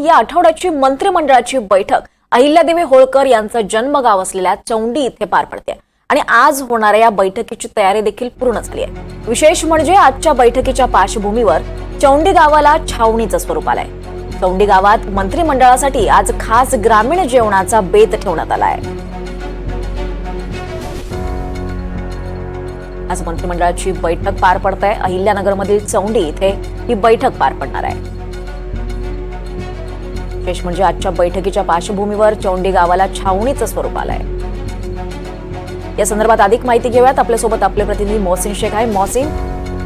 या आठवड्याची मंत्रिमंडळाची बैठक अहिल्यादेवी होळकर यांचं जन्मगाव असलेल्या चौंडी इथे पार पडते. आणि आज होणाऱ्या या बैठकीची तयारी देखील पूर्ण झाली आहे. विशेष म्हणजे आजच्या बैठकीच्या पार्श्वभूमीवर चौंडी गावाला छावणीचं स्वरूप आलंय. चौंडी गावात मंत्रिमंडळासाठी आज खास ग्रामीण जेवणाचा बेत ठेवण्यात आला आहे आज मंत्रिमंडळाची बैठक पार पडत आहे अहिल्यानगरमधील चौंडी इथे ही बैठक पार पडणार आहे. विशेष म्हणजे आजच्या बैठकीच्या पार्श्वभूमीवर चौंडी गावाला छावणीचं स्वरूप आलंय. या संदर्भात अधिक माहिती घेऊयात. आपल्यासोबत आपले प्रतिनिधी मोहसिन शेख आहे. मोहसिन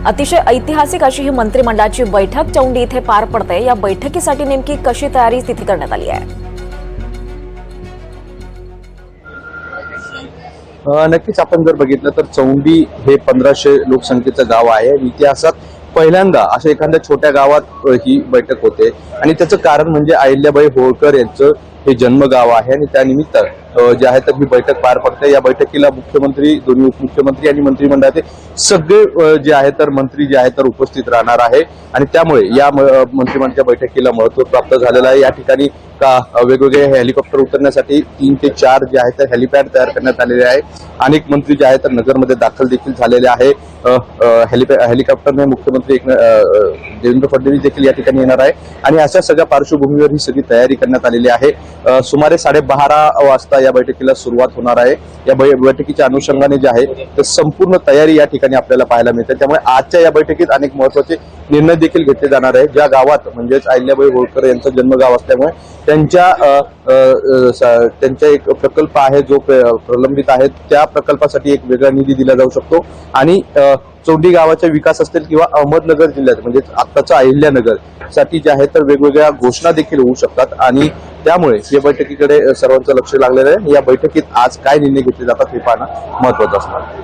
अतिशय ऐतिहासिक अशी ही मंत्रिमंडळाची बैठक चौंडी इथे पार पडते. या बैठकीसाठी नेमकी कशी तयारी तिथे करण्यात आली आहे? नक्कीच आपण जर बघितलं तर चौंडी हे पंधराशे लोकसंख्येचं गाव आहे. इतिहासात पहिल्यांदा अशा एखाद्या छोट्या गावात ही बैठक होते. आणि त्याचं कारण म्हणजे अहिल्याबाई होळकर यांचं हे जन्मगाव आहे आणि त्यानिमित्त जे आहे तर ही बैठक पार पडते. या बैठकीला मुख्यमंत्री दोन्ही उपमुख्यमंत्री आणि मंत्रिमंडळाचे सगळे जे आहे तर मंत्री जे आहे तर उपस्थित राहणार आहे. आणि त्यामुळे या म- मंत्रिमंडळाच्या बैठकीला महत्त्व प्राप्त झालेलं आहे. या ठिकाणी का वेगवेगळे हेलिकॉप्टर उतरण्यासाठी तीन ते चार जे आहे तर हेलिपॅड तयार करण्यात आलेले आहे. अनेक मंत्री जे आहे तर नगरमध्ये दाखल देखील झालेले आहे. हेलिपॅ हेलिकॉप्टरने मुख्यमंत्री देवेंद्र फडणवीस देखील या ठिकाणी येणार आहे. आणि अशा सगळ्या पार्श्वभूमीवर ही सगळी तयारी करण्यात आलेली आहे. सुमारे साडेबारा वाजता या बैठकीला सुरुवात होणार आहे. या बै- बैठकीच्या अनुषंगाने जे आहे तर संपूर्ण तयारी या ठिकाणी आपल्याला पाहायला मिळतात त्यामुळे आजच्या या बैठकीत अनेक महत्त्वाचे निर्णय देखील घेतले जाणार आहे ज्या गावात म्हणजेच अहिल्याबाई होळकर यांचं जन्मगाव असल्यामुळे त्यांच्या त्यांचा एक प्रकल्प आहे जो प्रलंबित आहे. त्या प्रकल्पासाठी एक वेगळा निधी दिला जाऊ शकतो. आणि अ, चौंडी गावाचा विकास असतील किंवा अहमदनगर जिल्ह्यात म्हणजे आत्ताचा अहिल्यानगरसाठी जे आहे तर वेगवेगळ्या घोषणा देखील होऊ शकतात. आणि त्यामुळे या बैठकीकडे सर्वांचं लक्ष लागलेलं आहे. या बैठकीत आज काय निर्णय घेतले जातात हे पाहणं महत्वाचं असणार